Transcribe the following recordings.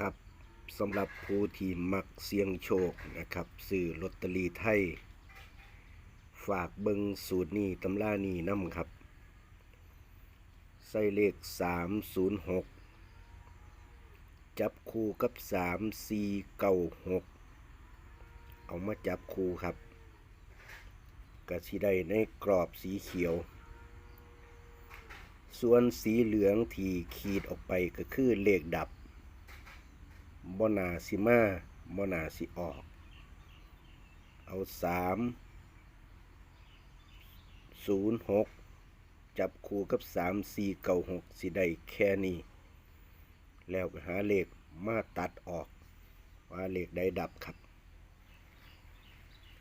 ครับสำหรับผู้ที่มักเสี่ยงโชคนะครับซื้อลอตเตอรี่ไทย ฝากเบิงสูตรนี้ตำรานี้นำครับ ใส่เลข 306 จับคู่กับ 3496เอามาจับคู่ครับกระสิได้ในกรอบสีเขียวส่วนสีเหลืองที่ขีดออกไปก็คือเลขดับ บนาสิมาบนาสิออก เอาสามศูนย์หกจับคู่กับสามสี่เก้าหกสิได้แค่นี้ แล้วก็หาเลขมาตัดออก ว่าเลขใดดับครับ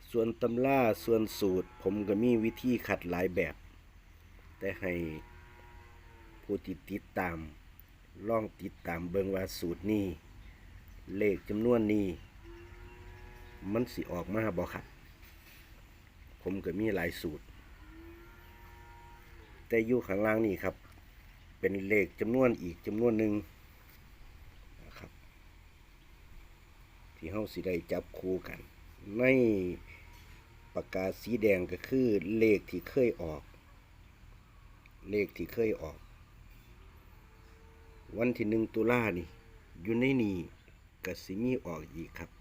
ส่วนตำล่าส่วนสูตรผมก็มีวิธีขัดหลายแบบ แต่ให้ผู้ติดติดตามล่องติดตามเบิงว่าสูตรนี้ เลขจำนวนนี้ มันสิออกมาบ่ครับ ผมก็มีหลายสูตร แต่อยู่ข้างล่างนี่ครับ เป็นเลขจำนวนอีกจำนวนหนึ่งนะครับที่เฮาสิได้จับคู่กัน ในปากกาสีแดงก็คือเลขที่เคยออก เลขที่เคยออก วันที่หนึ่งตุลานี่อยู่ในนี่ กระสิมีออกอีกครับ